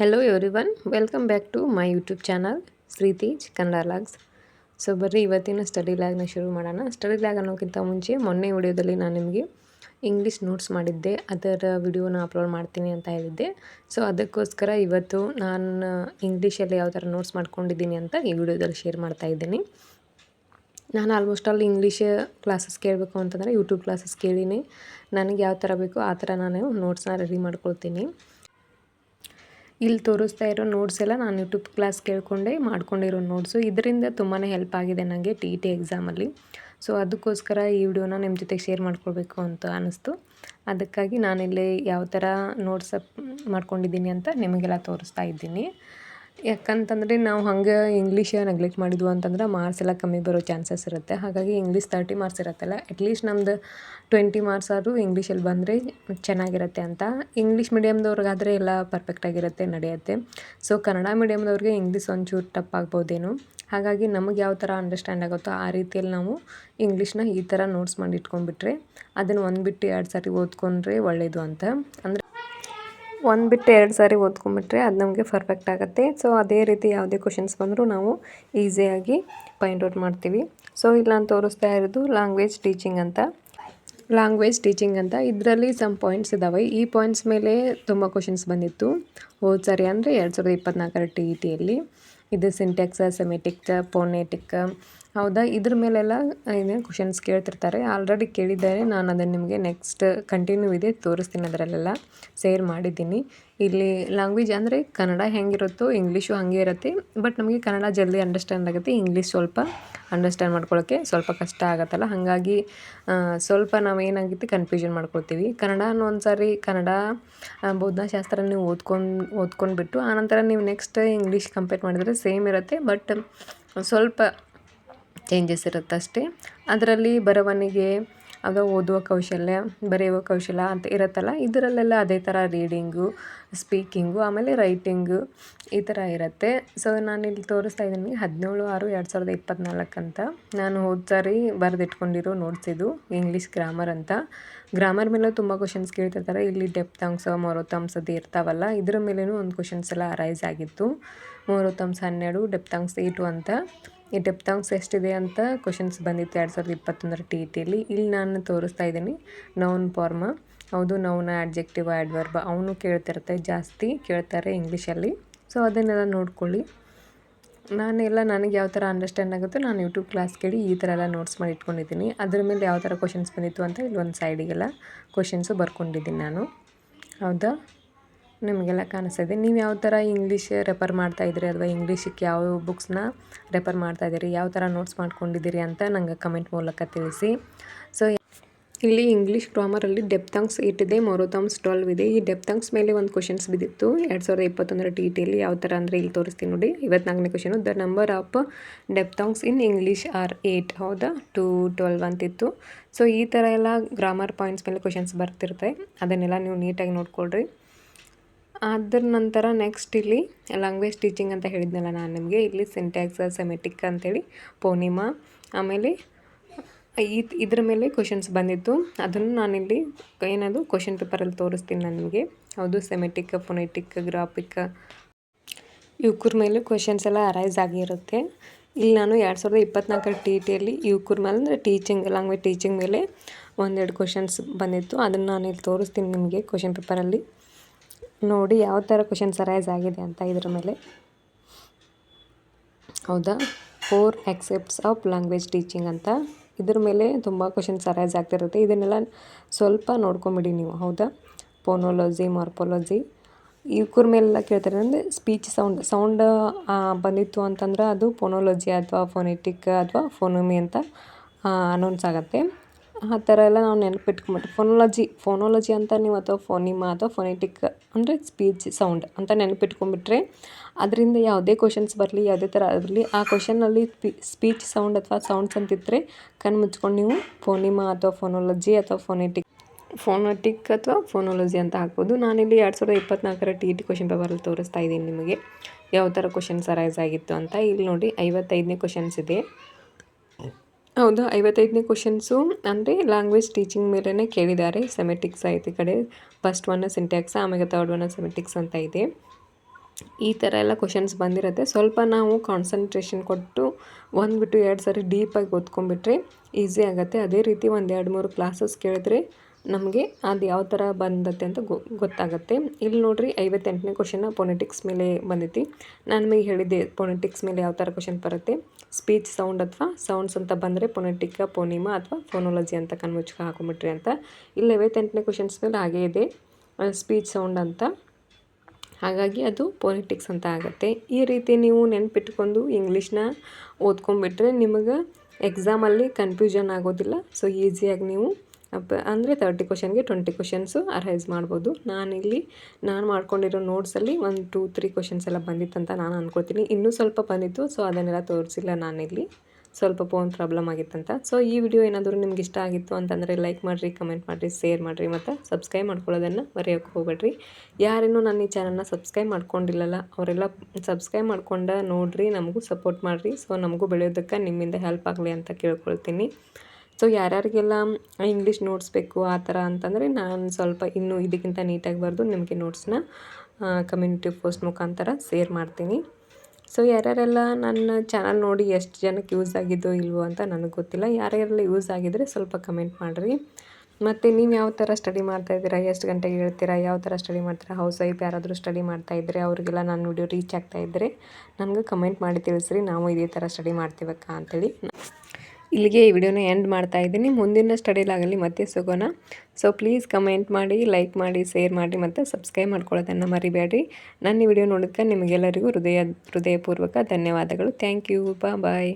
Hello everyone welcome back to my YouTube channel Shreeteej Kannada logs so ಬರ್ರಿ, ಇವತ್ತಿನ study ಲ್ಯಾಗ್ನ ಶುರು ಮಾಡೋಣ. Study lag ಅನ್ನೋಕ್ಕಿಂತ ಮುಂಚೆ ಮೊನ್ನೆ ವಿಡಿಯೋದಲ್ಲಿ ನಾನು ನಿಮಗೆ ಇಂಗ್ಲೀಷ್ ನೋಟ್ಸ್ ಮಾಡಿದ್ದೆ. ಅದರ ವಿಡಿಯೋನ ಅಪ್ಲೋಡ್ ಮಾಡ್ತೀನಿ ಅಂತ ಹೇಳಿದ್ದೆ. ಸೊ ಅದಕ್ಕೋಸ್ಕರ ಇವತ್ತು ನಾನು ಇಂಗ್ಲೀಷಲ್ಲಿ ಯಾವ ಥರ ನೋಟ್ಸ್ ಮಾಡ್ಕೊಂಡಿದ್ದೀನಿ ಅಂತ ಈ ವಿಡಿಯೋದಲ್ಲಿ ಶೇರ್ ಮಾಡ್ತಾ ಇದ್ದೀನಿ. ನಾನು ಆಲ್ಮೋಸ್ಟ್ ಆಲ್ ಇಂಗ್ಲೀಷ್ ಕ್ಲಾಸಸ್ ಕೇಳಬೇಕು ಅಂತಂದರೆ ಯೂಟ್ಯೂಬ್ ಕ್ಲಾಸಸ್ ಕೇಳಿನಿ. ನನಗೆ ಯಾವ ಥರ ಬೇಕೋ ಆ ಥರ ನಾನು ನೋಟ್ಸ್ನ ರೆಡಿ ಮಾಡ್ಕೊಳ್ತೀನಿ. ಇಲ್ಲಿ ತೋರಿಸ್ತಾ ಇರೋ ನೋಟ್ಸ್ ಎಲ್ಲ ನಾನು ಯೂಟ್ಯೂಬ್ ಕ್ಲಾಸ್ ಕೇಳ್ಕೊಂಡೆ ಮಾಡ್ಕೊಂಡಿರೋ ನೋಟ್ಸು ಇದರಿಂದ ತುಂಬಾ ಹೆಲ್ಪ್ ಆಗಿದೆ ನನಗೆ ಟಿ ಟಿ ಎಕ್ಸಾಮಲ್ಲಿ ಸೊ ಅದಕ್ಕೋಸ್ಕರ ಈ ವಿಡಿಯೋನ ನಿಮ್ಮ ಜೊತೆಗೆ ಶೇರ್ ಮಾಡ್ಕೊಳ್ಬೇಕು ಅಂತ ಅನ್ನಿಸ್ತು ಅದಕ್ಕಾಗಿ ನಾನಿಲ್ಲಿ ಯಾವ ಥರ ನೋಟ್ಸ್ ಮಾಡ್ಕೊಂಡಿದ್ದೀನಿ ಅಂತ ನಿಮಗೆಲ್ಲ ತೋರಿಸ್ತಾ ಇದ್ದೀನಿ. ಯಾಕಂತಂದರೆ ನಾವು ಹಂಗೆ ಇಂಗ್ಲೀಷ್ ನೆಗ್ಲೆಕ್ಟ್ ಮಾಡಿದ್ವು ಅಂತಂದ್ರೆ ಮಾರ್ಕ್ಸ್ ಎಲ್ಲ ಕಮ್ಮಿ ಬರೋ ಚಾನ್ಸಸ್ ಇರುತ್ತೆ. ಹಾಗಾಗಿ ಇಂಗ್ಲೀಷ್ ತರ್ಟಿ ಮಾರ್ಕ್ಸ್ ಇರುತ್ತಲ್ಲ ಅಟ್ಲೀಸ್ಟ್ ನಮ್ದು ಟ್ವೆಂಟಿ ಮಾರ್ಕ್ಸ್ ಆದರೂ ಇಂಗ್ಲೀಷಲ್ಲಿ ಬಂದರೆ ಚೆನ್ನಾಗಿರುತ್ತೆ ಅಂತ. ಇಂಗ್ಲೀಷ್ ಮೀಡಿಯಮ್ದವ್ರಿಗಾದರೆ ಎಲ್ಲ ಪರ್ಫೆಕ್ಟಾಗಿರುತ್ತೆ ನಡೆಯುತ್ತೆ. ಸೊ ಕನ್ನಡ ಮೀಡಿಯಮ್ದವ್ರಿಗೆ ಇಂಗ್ಲೀಷ್ ಒಂಚೂರು ಟಪ್ ಆಗ್ಬೋದೇನು. ಹಾಗಾಗಿ ನಮಗೆ ಯಾವ ಥರ ಅಂಡರ್ಸ್ಟ್ಯಾಂಡ್ ಆಗುತ್ತೋ ಆ ರೀತಿಯಲ್ಲಿ ನಾವು ಇಂಗ್ಲೀಷ್ನ ಈ ಥರ ನೋಟ್ಸ್ ಮಾಡಿ ಇಟ್ಕೊಂಡ್ಬಿಟ್ರೆ ಅದನ್ನು ಒಂದು ಬಿಟ್ಟು ಎರಡು ಸಾರಿ ಓದ್ಕೊಂಡ್ರೆ ಒಳ್ಳೆಯದು ಅಂತ. ಅಂದರೆ ಒಂದು ಬಿಟ್ಟು ಎರಡು ಸಾರಿ ಓದ್ಕೊಂಬಿಟ್ರೆ ಅದು ನಮಗೆ ಪರ್ಫೆಕ್ಟ್ ಆಗುತ್ತೆ. ಸೊ ಅದೇ ರೀತಿ ಯಾವುದೇ ಕ್ವಶನ್ಸ್ ಬಂದರೂ ನಾವು ಈಸಿಯಾಗಿ ಫೈಂಡ್ ಔಟ್ ಮಾಡ್ತೀವಿ. ಸೊ ಇಲ್ಲಿ ನಾನು ತೋರಿಸ್ತಾ ಇರೋದು ಲ್ಯಾಂಗ್ವೇಜ್ ಟೀಚಿಂಗ್ ಅಂತ. ಲ್ಯಾಂಗ್ವೇಜ್ ಟೀಚಿಂಗ್ ಅಂತ. ಇದರಲ್ಲಿ ಸಮ್ ಪಾಯಿಂಟ್ಸ್ ಇದ್ದಾವೆ ಈ ಪಾಯಿಂಟ್ಸ್ ಮೇಲೆ ತುಂಬ ಕ್ವಶನ್ಸ್ ಬಂದಿತ್ತು. ಹೋದ ಸಾರಿ ಅಂದರೆ ಎರಡು ಸಾವಿರದ ಇಪ್ಪತ್ನಾಲ್ಕರ ಟಿ ಇ ಟಿಯಲ್ಲಿ ಇದು ಸಿಂಟೆಕ್ಸ ಸೆಮೆಟಿಕ್ ಪೋನೆಟಿಕ್ ಹೌದಾ? ಇದ್ರ ಮೇಲೆಲ್ಲ ಏನೇನು ಕ್ವಶನ್ಸ್ ಕೇಳ್ತಿರ್ತಾರೆ. ಆಲ್ರೆಡಿ ಕೇಳಿದ್ದಾರೆ. ನಾನು ಅದನ್ನು ನಿಮಗೆ ನೆಕ್ಸ್ಟ್ ಕಂಟಿನ್ಯೂ ಇದೆ. ತೋರಿಸ್ತೀನಿ ಅದರಲ್ಲೆಲ್ಲ. ಶೇರ್ ಮಾಡಿದ್ದೀನಿ. ಇಲ್ಲಿ ಲ್ಯಾಂಗ್ವೇಜ್ ಅಂದರೆ ಕನ್ನಡ ಹೆಂಗಿರುತ್ತೋ ಇಂಗ್ಲೀಷು ಹಾಗೆ ಇರುತ್ತೆ. ಬಟ್ ನಮಗೆ ಕನ್ನಡ ಜಲ್ದಿ ಅಂಡರ್ಸ್ಟ್ಯಾಂಡ್ ಆಗುತ್ತೆ. ಇಂಗ್ಲೀಷ್ ಸ್ವಲ್ಪ ಅಂಡರ್ಸ್ಟ್ಯಾಂಡ್ ಮಾಡ್ಕೊಳ್ಳೋಕ್ಕೆ ಸ್ವಲ್ಪ ಕಷ್ಟ ಆಗುತ್ತಲ್ಲ. ಹಾಗಾಗಿ ಸ್ವಲ್ಪ ನಾವು ಏನಾಗುತ್ತೆ ಕನ್ಫ್ಯೂಷನ್ ಮಾಡ್ಕೊಳ್ತೀವಿ. ಕನ್ನಡ ಒಂದು ಸಾರಿ ಕನ್ನಡ ಬೌದ್ಧಶಾಸ್ತ್ರ ನೀವು ಓದ್ಕೊಂಡು, ಓದ್ಕೊಂಡ್ಬಿಟ್ಟು, ಆನಂತರ ನೀವು ನೆಕ್ಸ್ಟ್ ಇಂಗ್ಲೀಷ್ ಕಂಪೇರ್ ಮಾಡಿದರೆ ಸೇಮ್ ಇರುತ್ತೆ. ಬಟ್ ಸ್ವಲ್ಪ ಚೇಂಜಸ್ ಇರುತ್ತೆ ಅಷ್ಟೇ ಅದರಲ್ಲಿ ಬರವಣಿಗೆ ಆಗ ಓದುವ ಕೌಶಲ್ಯ, ಬರೆಯುವ ಕೌಶಲ್ಯ ಅಂತ ಇರುತ್ತಲ್ಲ, ಇದರಲ್ಲೆಲ್ಲ ಅದೇ ಥರ ರೀಡಿಂಗು ಸ್ಪೀಕಿಂಗು ಆಮೇಲೆ ರೈಟಿಂಗು ಈ ಥರ ಇರುತ್ತೆ. ಸೊ ನಾನು ಇಲ್ಲಿ ತೋರಿಸ್ತಾ ಇದ್ದೀನಿ ಹದಿನೇಳು ಆರು ಎರಡು ಸಾವಿರದ ಇಪ್ಪತ್ನಾಲ್ಕು ಅಂತ. ನಾನು ಹೋದ ಸಾರಿ ಬರೆದಿಟ್ಕೊಂಡಿರೋ ನೋಟ್ಸ್ ಇದು ಇಂಗ್ಲೀಷ್ ಗ್ರಾಮರ್ ಅಂತ. ಗ್ರಾಮರ್ ಮೇಲೆ ತುಂಬ ಕ್ವಶನ್ಸ್ ಕೇಳ್ತಿರ್ತಾರೆ. ಇಲ್ಲಿ ಡೆಪ್ತ್ ಅಂಶ ಮೊರೊತ್ತಂಶ ಅದು ಇರ್ತಾವಲ್ಲ, ಇದರ ಮೇಲೇ ಒಂದು ಕ್ವಶನ್ಸ್ ಎಲ್ಲ ಅರೈಸ್ ಆಗಿತ್ತು. ಮೊರೊತ್ತಂಶ ಹನ್ನೆರಡು ಡೆಪ್ತಾಂಗ್ಸ್ ಏಟು ಅಂತ. ಈ ಡೆಪ್ತಾಂಗ್ಸ್ ಎಷ್ಟಿದೆ ಅಂತ ಕ್ವಶನ್ಸ್ ಬಂದಿತ್ತು ಎರಡು ಸಾವಿರದ ಇಪ್ಪತ್ತೊಂದರ ಟಿ ಟಿಯಲ್ಲಿ ಇಲ್ಲಿ ನಾನು ತೋರಿಸ್ತಾ ಇದ್ದೀನಿ. ನೌನ್ ಫಾರ್ಮ ಹೌದು ನೌನ ಆಡ್ಜೆಕ್ಟಿವ್ ಆ್ಯಡ್ವರ್ಬ ಅವನು ಕೇಳ್ತಿರುತ್ತೆ, ಜಾಸ್ತಿ ಕೇಳ್ತಾರೆ ಇಂಗ್ಲೀಷಲ್ಲಿ. ಸೊ ಅದನ್ನೆಲ್ಲ ನೋಡ್ಕೊಳ್ಳಿ. ನಾನೆಲ್ಲ ನನಗೆ ಯಾವ ಥರ ಅಂಡರ್ಸ್ಟ್ಯಾಂಡ್ ಆಗುತ್ತೋ ನಾನು ಯೂಟ್ಯೂಬ್ ಕ್ಲಾಸ್ ಕೇಳಿ ಈ ಥರ ಎಲ್ಲ ನೋಟ್ಸ್ ಮಾಡಿ ಇಟ್ಕೊಂಡಿದ್ದೀನಿ. ಅದ್ರ ಮೇಲೆ ಯಾವ ಥರ ಕ್ವಶನ್ಸ್ ಬಂದಿತ್ತು ಅಂತ ಇಲ್ಲಿ ಒಂದು ಸೈಡಿಗೆಲ್ಲ ಕ್ವಶನ್ಸು ಬರ್ಕೊಂಡಿದ್ದೀನಿ ನಾನು. ಹೌದಾ? ನಿಮಗೆಲ್ಲ ಕಾಣಿಸ್ತಾ ನೀವು ಯಾವ ಥರ ಇಂಗ್ಲೀಷ್ ರೆಫರ್ ಮಾಡ್ತಾ ಇದ್ದೀರಿ ಅಥವಾ ಇಂಗ್ಲೀಷಿಗೆ ಯಾವ ಬುಕ್ಸ್ನ ರೆಫರ್ ಮಾಡ್ತಾ ಇದ್ದೀರಿ, ಯಾವ ಥರ ನೋಟ್ಸ್ ಮಾಡ್ಕೊಂಡಿದ್ದೀರಿ ಅಂತ ನಂಗೆ ಕಮೆಂಟ್ ಮೂಲಕ ತಿಳಿಸಿ. ಸೊ ಇಲ್ಲಿ ಇಂಗ್ಲೀಷ್ ಗ್ರಾಮರಲ್ಲಿ ಡೆಪ್ತಂಗ್ಸ್ ಇಟ್ಟಿದೆ ಮೊರೋತಮ್ಸ್ ಟ್ವೆಲ್ವ್ ಇದೆ. ಈ ಡೆಪ್ತಂಗ್ಸ್ ಮೇಲೆ ಒಂದು ಕ್ವಶನ್ಸ್ ಬಿದ್ದಿತ್ತು. ಎರಡು ಸಾವಿರದ ಇಪ್ಪತ್ತೊಂದರ ಟಿ ಟಿಯಲ್ಲಿ ಯಾವ ಥರ ಅಂದರೆ ಇಲ್ಲಿ ತೋರಿಸ್ತೀನಿ ನೋಡಿ. ಇವತ್ನಾಲ್ಕನೇ question the number of diphthongs in English are eight ಹೌದಾ? ಟು ಟ್ವೆಲ್ವ್ ಅಂತಿತ್ತು. ಸೊ ಈ ಥರ ಎಲ್ಲ ಗ್ರಾಮರ್ ಪಾಯಿಂಟ್ಸ್ ಮೇಲೆ ಕ್ವಶನ್ಸ್ ಬರ್ತಿರುತ್ತೆ. ಅದನ್ನೆಲ್ಲ ನೀವು ನೀಟಾಗಿ ನೋಡ್ಕೊಳ್ರಿ. ಅದ್ರ ನಂತರ ನೆಕ್ಸ್ಟ್ ಇಲ್ಲಿ ಲ್ಯಾಂಗ್ವೇಜ್ ಟೀಚಿಂಗ್ ಅಂತ ಹೇಳಿದ್ನಲ್ಲ ನಾನು ನಿಮಗೆ. ಇಲ್ಲಿ ಸಿಂಟ್ಯಾಕ್ಸ್ ಸೆಮೆಟಿಕ್ ಅಂತೇಳಿ ಪೂರ್ಣಿಮಾ ಆಮೇಲೆ ಈ ಇದ್ರ ಮೇಲೆ ಕ್ವಶನ್ಸ್ ಬಂದಿತ್ತು. ಅದನ್ನು ನಾನಿಲ್ಲಿ ಏನದು ಕ್ವಶನ್ ಪೇಪರಲ್ಲಿ ತೋರಿಸ್ತೀನಿ ನಾನು ನಿಮಗೆ. ಹೌದು ಸೆಮೆಟಿಕ್ ಫೊನೆಟಿಕ್ ಗ್ರಾಫಿಕ್ ಯುಕುರ್ ಮೇಲೆ ಕ್ವಶನ್ಸ್ ಎಲ್ಲ ಅರೈಸ್ ಆಗಿರುತ್ತೆ. ಇಲ್ಲಿ ನಾನು ಎರಡು ಸಾವಿರದ ಇಪ್ಪತ್ನಾಲ್ಕರ ಟಿ ಟಿಯಲ್ಲಿ ಯುಕುರ್ ಮೇಲೆ, ಅಂದರೆ ಟೀಚಿಂಗ್ ಲ್ಯಾಂಗ್ವೇಜ್ ಟೀಚಿಂಗ್ ಮೇಲೆ ಒಂದೆರಡು ಕ್ವಶನ್ಸ್ ಬಂದಿತ್ತು. ಅದನ್ನು ನಾನು ಇಲ್ಲಿ ತೋರಿಸ್ತೀನಿ ನಿಮಗೆ ಕ್ವಶನ್ ಪೇಪರಲ್ಲಿ ನೋಡಿ ಯಾವ ಥರ ಕ್ವಶನ್ಸ್ ಸರೈಸ್ ಆಗಿದೆ ಅಂತ ಇದ್ರ ಮೇಲೆ. ಹೌದಾ? Four aspects of language teaching ಅಂತ. ಇದ್ರ ಮೇಲೆ ತುಂಬ ಕ್ವಶನ್ಸ್ ಸರೈಸ್ ಆಗ್ತಿರುತ್ತೆ. ಇದನ್ನೆಲ್ಲ ಸ್ವಲ್ಪ ನೋಡ್ಕೊಂಬಿಡಿ ನೀವು. ಹೌದಾ? ಪೋನೋಲಜಿ ಮಾರ್ಪೋಲಜಿ ಇವ್ರ ಮೇಲೆಲ್ಲ ಕೇಳ್ತಾರೆ ಅಂದರೆ ಸ್ಪೀಚ್ ಸೌಂಡ್ ಸೌಂಡ್ ಬಂದಿತ್ತು ಅಂತಂದ್ರೆ ಅದು ಫೋನೋಲಜಿ ಅಥವಾ ಫೋನೆಟಿಕ್ ಅಥವಾ ಫೋನೋಮಿ ಅಂತ ಅನೌನ್ಸ್ ಆಗುತ್ತೆ. ಆ ಥರ ಎಲ್ಲ ನಾವು ನೆನಪಿಟ್ಕೊಂಬಿಟ್ಟು ಫೋನಾಲಜಿ ಫೋನಾಲಜಿ ಅಂತ ನೀವು ಅಥವಾ ಫೋನಿಮಾ ಅಥವಾ ಫೋನೆಟಿಕ್ ಅಂದರೆ ಸ್ಪೀಚ್, ಸೌಂಡ್ ಅಂತ ನೆನಪಿಟ್ಕೊಂಡ್ಬಿಟ್ರೆ ಅದರಿಂದ ಯಾವುದೇ ಕ್ವಶನ್ಸ್ ಬರಲಿ, ಯಾವುದೇ ಥರ ಬರಲಿ, ಆ ಕ್ವಶನ್ನಲ್ಲಿ ಸ್ಪೀಚ್, ಸೌಂಡ್ ಅಥವಾ ಸೌಂಡ್ಸ್ ಅಂತಿದ್ದರೆ ಕಣ್ಣು ಮುಚ್ಕೊಂಡು ನೀವು ಫೋನಿಮಾ ಅಥವಾ ಫೋನಾಲಜಿ ಅಥವಾ ಫೋನೆಟಿಕ್ ಫೋನೆಟಿಕ್ ಅಥವಾ ಫೋನಾಲಜಿ ಅಂತ ಹಾಕ್ಬೋದು. ನಾನಿಲ್ಲಿ ಎರಡು ಸಾವಿರದ ಇಪ್ಪತ್ನಾಲ್ಕರ ಟಿ ಟಿ ಕ್ವಶನ್ ಪೇಪರಲ್ಲಿ ತೋರಿಸ್ತಾ ಇದ್ದೀನಿ ನಿಮಗೆ. ಯಾವ ಥರ ಕ್ವಶನ್ಸ್ ಅರೈಸ್ ಆಗಿತ್ತು ಅಂತ. ಇಲ್ಲಿ ನೋಡಿ ಐವತ್ತೈದನೇ ಕ್ವಶನ್ಸ್ ಇದೆ. ಹೌದು, ಐವತ್ತೈದನೇ ಕ್ವಶನ್ಸು ಅಂದರೆ ಲ್ಯಾಂಗ್ವೇಜ್ ಟೀಚಿಂಗ್ ಮೇಲೇ ಕೇಳಿದ್ದಾರೆ. ಸೆಮೆಟಿಕ್ಸ್ ಐತೆ ಈ ಕಡೆ ಫಸ್ಟ್ ಒನ್ ಸಿಂಟ್ಯಾಕ್ಸ್ ಆಮೇಲೆ ತರ್ಡ್ ಒನ್ ಸೆಮೆಟಿಕ್ಸ್ ಅಂತ ಇದೆ. ಈ ಥರ ಎಲ್ಲ ಕ್ವಶನ್ಸ್ ಬಂದಿರುತ್ತೆ. ಸ್ವಲ್ಪ ನಾವು ಕಾನ್ಸಂಟ್ರೇಷನ್ ಕೊಟ್ಟು ಒಂದು ಬಿಟ್ಟು ಎರಡು ಸಾರಿ ಡೀಪಾಗಿ ಓದ್ಕೊಂಡ್ಬಿಟ್ರೆ ಈಸಿ ಆಗುತ್ತೆ. ಅದೇ ರೀತಿ ಒಂದು ಎರಡು ಮೂರು ಕ್ಲಾಸಸ್ ಕೇಳಿದ್ರೆ ನಮಗೆ ಅದು ಯಾವ ಥರ ಬಂದತ್ತೆ ಅಂತ ಗೊ, ಗೊತ್ತಾಗುತ್ತೆ. ಇಲ್ಲಿ ನೋಡಿರಿ ಐವತ್ತೆಂಟನೇ ಕ್ವಶನ್ನ ಪೊನೆಟಿಕ್ಸ್ ಮೇಲೆ ಬಂದೈತಿ. ನಾನು ನಿಮಗೆ ಹೇಳಿದ್ದೆ ಪೊನೆಟಿಕ್ಸ್ ಮೇಲೆ ಯಾವ ಥರ ಕ್ವಶನ್ ಬರುತ್ತೆ. ಸ್ಪೀಚ್ ಸೌಂಡ್ ಅಥವಾ ಸೌಂಡ್ಸ್ ಅಂತ ಬಂದರೆ ಪೊನೆಟಿಕ ಪೋನಿಮಾ ಅಥವಾ ಫೋನೋಲಜಿ ಅಂತ ಕಣ್ಮುಚ್ಕ ಹಾಕೊಂಬಿಟ್ರಿ ಅಂತ. ಇಲ್ಲಿ ಐವತ್ತೆಂಟನೇ ಕ್ವಶನ್ಸ್ ಮೇಲೆ ಹಾಗೇ ಇದೆ. ಸ್ಪೀಚ್ ಸೌಂಡ್ ಅಂತ. ಹಾಗಾಗಿ ಅದು ಪೊಲಿಟಿಕ್ಸ್ ಅಂತ ಆಗುತ್ತೆ. ಈ ರೀತಿ ನೀವು ನೆನ್ಪಿಟ್ಕೊಂಡು ಇಂಗ್ಲೀಷ್ನ ಓದ್ಕೊಂಡ್ಬಿಟ್ರೆ ನಿಮಗೆ ಎಕ್ಸಾಮಲ್ಲಿ ಕನ್ಫ್ಯೂಷನ್ ಆಗೋದಿಲ್ಲ. ಸೊ ಈಸಿಯಾಗಿ ನೀವು ಅಂದರೆ ತರ್ಟಿ ಕ್ವಶನ್ಗೆ ಟ್ವೆಂಟಿ ಕ್ವಶನ್ಸು ಅರೈಸ್ ಮಾಡ್ಬೋದು. ನಾನಿಲ್ಲಿ, ನಾನು ಮಾಡ್ಕೊಂಡಿರೋ ನೋಟ್ಸಲ್ಲಿ ಒಂದು ಟೂ ತ್ರೀ ಕ್ವಶನ್ಸ್ ಎಲ್ಲ ಅಂತ ನಾನು ಅಂದ್ಕೊತೀನಿ ಇನ್ನೂ ಸ್ವಲ್ಪ ಬಂದಿತ್ತು ಸೊ ಅದನ್ನೆಲ್ಲ ತೋರಿಸಿಲ್ಲ ನಾನಿಲ್ಲಿ. ಸ್ವಲ್ಪ ಫೋನ್ ಪ್ರಾಬ್ಲಮ್ ಆಗಿತ್ತಂತ. ಸೊ ಈ ವಿಡಿಯೋ ಏನಾದರೂ ನಿಮ್ಗೆ ಇಷ್ಟ ಆಗಿತ್ತು ಅಂತಂದರೆ ಲೈಕ್ ಮಾಡಿರಿ ಕಮೆಂಟ್ ಮಾಡಿರಿ ಶೇರ್ ಮಾಡಿರಿ, ಮತ್ತು ಸಬ್ಸ್ಕ್ರೈಬ್ ಮಾಡ್ಕೊಳ್ಳೋದನ್ನು ಮರೆಯೋಕ್ಕೆ ಹೋಗ್ಬೇಡ್ರಿ. ಯಾರೇನೂ ನನ್ನ ಈ ಚಾನಲ್ನ ಸಬ್ಸ್ಕ್ರೈಬ್ ಮಾಡ್ಕೊಂಡಿಲ್ಲಲ್ಲ, ಅವರೆಲ್ಲ ಸಬ್ಸ್ಕ್ರೈಬ್ ಮಾಡ್ಕೊಂಡ ನೋಡಿರಿ, ನಮಗೂ ಸಪೋರ್ಟ್ ಮಾಡಿರಿ. ಸೊ ನಮಗೂ ಬೆಳೆಯೋದಕ್ಕೆ ನಿಮ್ಮಿಂದ ಹೆಲ್ಪ್ ಆಗಲಿ ಅಂತ ಕೇಳ್ಕೊಳ್ತೀನಿ. ಸೊ ಯಾರ್ಯಾರಿಗೆಲ್ಲ ಇಂಗ್ಲೀಷ್ ನೋಟ್ಸ್ ಬೇಕು ಆ ಥರ ಅಂತಂದರೆ ನಾನು ಸ್ವಲ್ಪ ಇನ್ನೂ ಇದಕ್ಕಿಂತ ನೀಟಾಗಿ ಬರೆದು ನಿಮಗೆ ನೋಟ್ಸ್ನ ಕಮ್ಯುನಿಟಿ ಪೋಸ್ಟ್ ಮುಖಾಂತರ ಸೇರ್ ಮಾಡ್ತೀನಿ. ಸೊ ಯಾರ್ಯಾರೆಲ್ಲ ನನ್ನ ಚಾನಲ್ ನೋಡಿ ಎಷ್ಟು ಜನಕ್ಕೆ ಯೂಸ್ ಆಗಿದ್ದೋ ಇಲ್ವೋ ಅಂತ ನನಗೆ ಗೊತ್ತಿಲ್ಲ. ಯಾರ್ಯಾರೆಲ್ಲ ಯೂಸ್ ಆಗಿದರೆ ಸ್ವಲ್ಪ ಕಮೆಂಟ್ ಮಾಡಿರಿ. ಮತ್ತು ನೀವು ಯಾವ ಥರ ಸ್ಟಡಿ ಮಾಡ್ತಾ ಇದ್ದೀರಾ, ಎಷ್ಟು ಗಂಟೆಗೆ ಹೇಳ್ತೀರಾ, ಯಾವ ಥರ ಸ್ಟಡಿ ಮಾಡ್ತೀರಾ ಹೌಸ್ ವೈಫ್ ಯಾರಾದರೂ ಸ್ಟಡಿ ಮಾಡ್ತಾ ಇದ್ದರೆ ಅವರಿಗೆಲ್ಲ ನನ್ನ ವಿಡಿಯೋ ರೀಚ್ ಆಗ್ತಾ ಇದ್ದರೆ ನನಗೆ ಕಮೆಂಟ್ ಮಾಡಿ ತಿಳಿಸ್ರಿ. ನಾವು ಇದೇ ಥರ ಸ್ಟಡಿ ಮಾಡ್ತೀವಕ್ಕ ಅಂತೇಳಿ. ಇಲ್ಲಿಗೆ ಈ ವಿಡಿಯೋನ ಎಂಡ್ ಮಾಡ್ತಾ ಇದ್ದೀನಿ. ಮುಂದಿನ ಸ್ಟಡಿಲಾಗಲಿ ಮತ್ತೆ ಸಿಗೋಣ. ಸೊ ಪ್ಲೀಸ್ ಕಮೆಂಟ್ ಮಾಡಿ ಲೈಕ್ ಮಾಡಿ ಶೇರ್ ಮಾಡಿ ಮತ್ತು ಸಬ್ಸ್ಕ್ರೈಬ್ ಮಾಡ್ಕೊಳ್ಳೋದನ್ನು ಮರಿಬೇಡಿ ನನ್ನ ಈ ವಿಡಿಯೋ ನೋಡೋದಕ್ಕೆ ನಿಮಗೆಲ್ಲರಿಗೂ ಹೃದಯ, ಹೃದಯಪೂರ್ವಕ ಧನ್ಯವಾದಗಳು. ಥ್ಯಾಂಕ್ ಯು ಬಾ ಬಾಯ್